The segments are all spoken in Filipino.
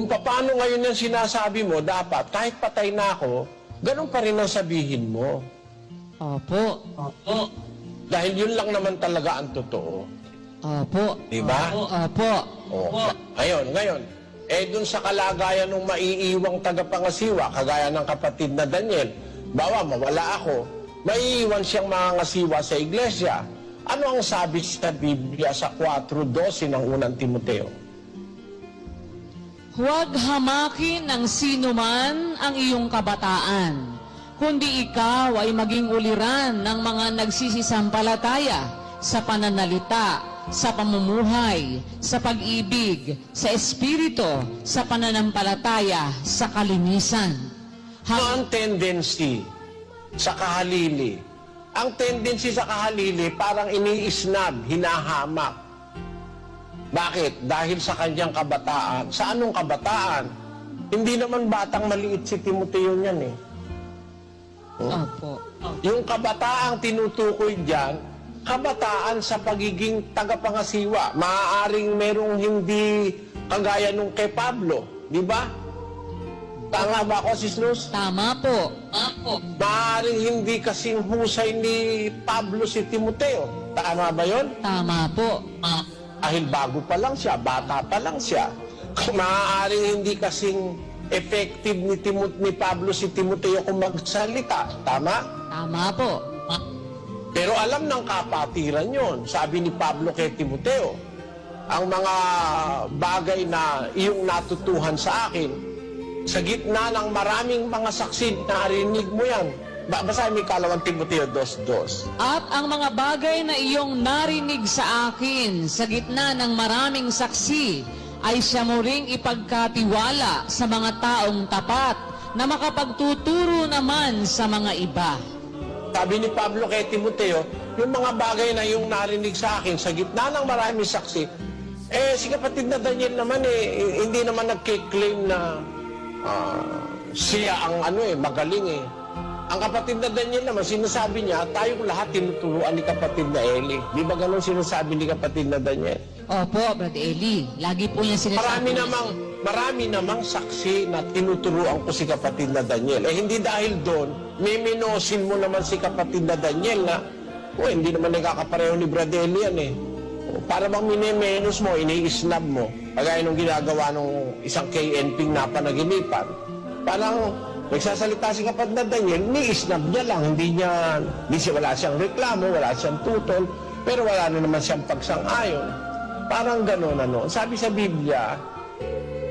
Kung paano ngayon yung sinasabi mo, dapat kahit patay na ako, ganun pa rin ang sabihin mo. Opo. Opo. Dahil yun lang naman talaga ang totoo. Opo. Di ba? Opo. Oh. Ngayon, ngayon, eh dun sa kalagayan ng maiiwang tagapangasiwa, kagaya ng kapatid na Daniel, bawa mawala ako, maiiwan siyang mangangasiwa sa iglesia. Ano ang sabi sa Biblia sa 4.12 ng unang Timoteo? Huwag hamakin ng sino man ang iyong kabataan, kundi ikaw ay maging uliran ng mga nagsisisampalataya sa pananalita, sa pamumuhay, sa pag-ibig, sa espiritu, sa pananampalataya, sa kalinisan. Ha- ang tendency sa kahalili? Ang tendency sa kahalili parang iniisnab, hinahamak. Bakit? Dahil sa kanyang kabataan. Sa anong kabataan? Hindi naman batang maliit si Timoteo niyan eh. Opo. Yung kabataang tinutukoy diyan, kabataan sa pagiging tagapangasiwa. Maaaring merong hindi kagaya nung kay Pablo, di ba? Tama ba ako, Sis Luz? Tama po. Opo. Maaaring hindi kasing husay ni Pablo si Timoteo. Tama ba yon? Tama po. Opo. Dahil bago pa lang siya, bata pa lang siya. Maaaring hindi kasing effective ni, Timot ni Pablo si Timoteo kung magsalita. Tama? Tama po. Pero alam ng kapatiran yon. Sabi ni Pablo kay Timoteo, ang mga bagay na iyong natutuhan sa akin, sa gitna ng maraming mga saksi, narinig mo yan. Ba basahin mo yung kalawang Timoteo 2.2. At ang mga bagay na iyong narinig sa akin sa gitna ng maraming saksi ay siya mo ring ipagkatiwala sa mga taong tapat na makapagtuturo naman sa mga iba. Sabi ni Pablo kay Timoteo, yung mga bagay na yung narinig sa akin sa gitna ng maraming saksi, eh si kapatid na Daniel naman eh, hindi naman nagkiklaim na ah, siya ang ano eh, magaling eh. Ang kapatid na Daniel naman, sinasabi niya, tayong lahat tinuturuan ni kapatid na Eli. Di ba ganun sinasabi ni kapatid na Daniel? Opo, Brad Eli. Lagi po niya sinasabi. Marami namang, marami namang saksi na tinuturuan ko si kapatid na Daniel. Eh hindi dahil doon, miminosin mo naman si kapatid na Daniel na, o hindi naman nagkakapareho ni Bradley yan eh. O, Para bang minimenos mo, ini-snub mo, kagaya nung ginagawa nung isang KNP na panaginipan. Parang nagsasalita si kapatid na Daniel, ni-snub niya lang, hindi niya, hindi siya, wala siyang reklamo, wala siyang tutol, pero wala na naman siyang pagsang-ayon. Parang gano'n ano. Sabi sa Biblia,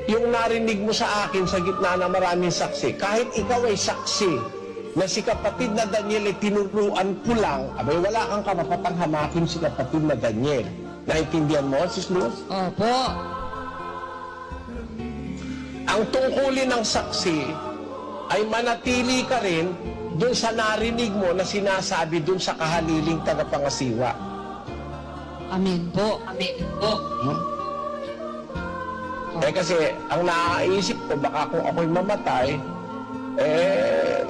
yung narinig mo sa akin sa gitna ng maraming saksi, kahit ikaw ay saksi na si kapatid na Daniel ay tinuruan ko lang, abay wala kang karapatang hamakin si kapatid na Daniel. Naintindihan mo, Sis Luz? Opo. Ang tungkulin ng saksi ay manatili ka rin dun sa narinig mo na sinasabi dun sa kahaliling tagapangasiwa. Amen po. Amen po. Eh kasi ang naiisip ko baka kung ako'y mamatay, eh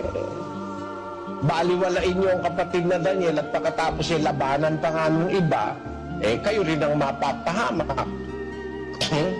baliwalain niyo ang kapatid na Daniel at pagkatapos ay labanan pa nga ng iba, eh kayo rin ang mapapahamak. Hmm?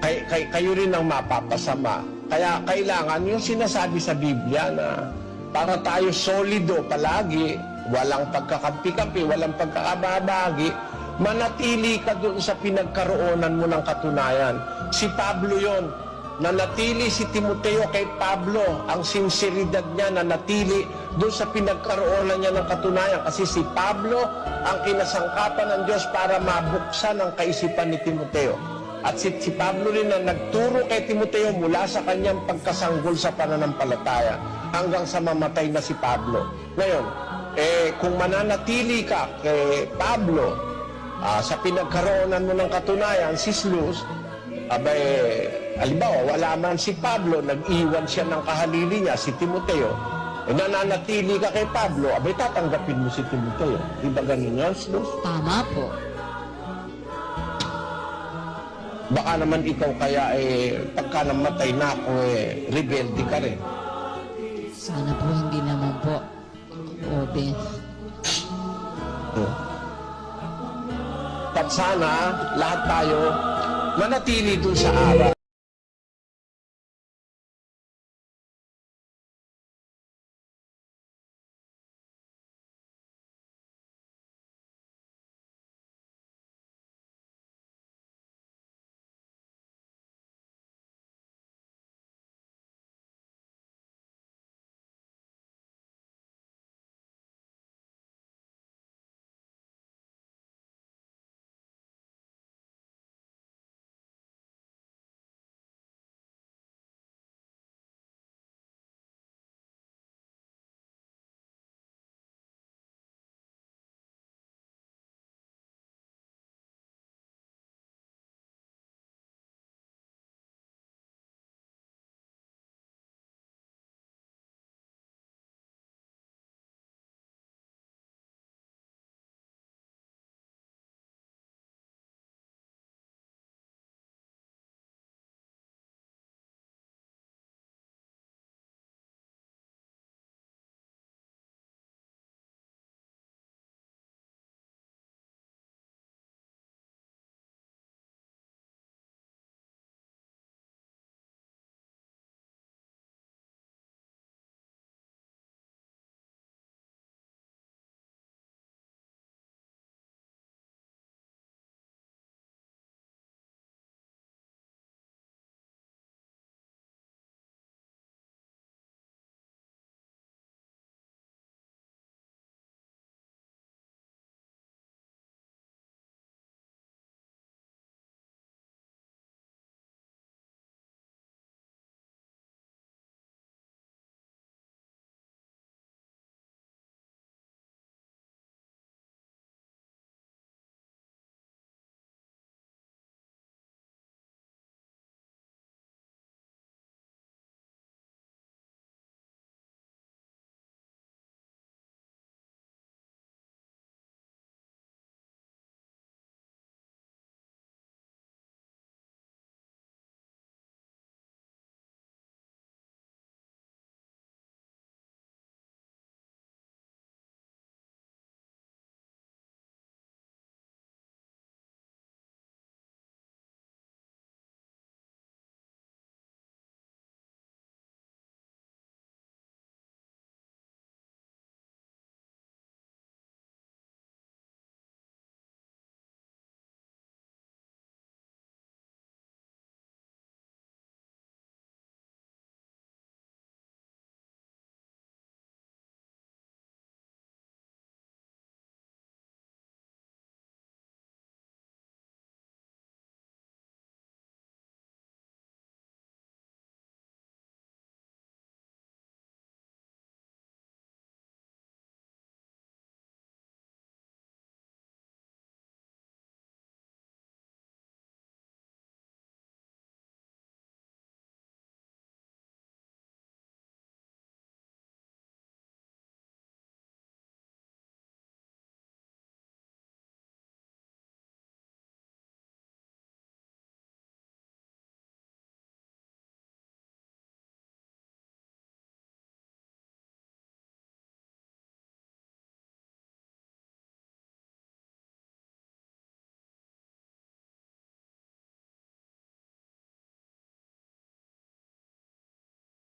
Kay, kay, kayo rin ang mapapasama. Kaya kailangan yung sinasabi sa Biblia na para tayo solido palagi, walang pagkakampi-kampi, walang pagkakababagi, manatili ka doon sa pinagkaroonan mo ng katunayan. Si Pablo yon nanatili si Timoteo kay Pablo, ang sinseridad niya nanatili doon sa pinagkaroonan niya ng katunayan kasi si Pablo ang kinasangkapan ng Diyos para mabuksan ang kaisipan ni Timoteo. At si, si Pablo rin na nagturo kay Timoteo mula sa kanyang pagkasanggol sa pananampalataya hanggang sa mamatay na si Pablo. Ngayon, eh, kung mananatili ka kay Pablo ah, sa pinagkaroonan mo ng katunayan, si Luz, abay, alibawa, wala man si Pablo, nag-iwan siya ng kahalili niya, si Timoteo, eh, nananatili ka kay Pablo, abay, tatanggapin mo si Timoteo. Di ba ganun yan, Luz? Tama po. Baka naman ikaw kaya eh, pagka namatay na ako eh, rebelde ka rin. Sana po hindi naman po. Obe. At sana lahat tayo manatili dun sa aral.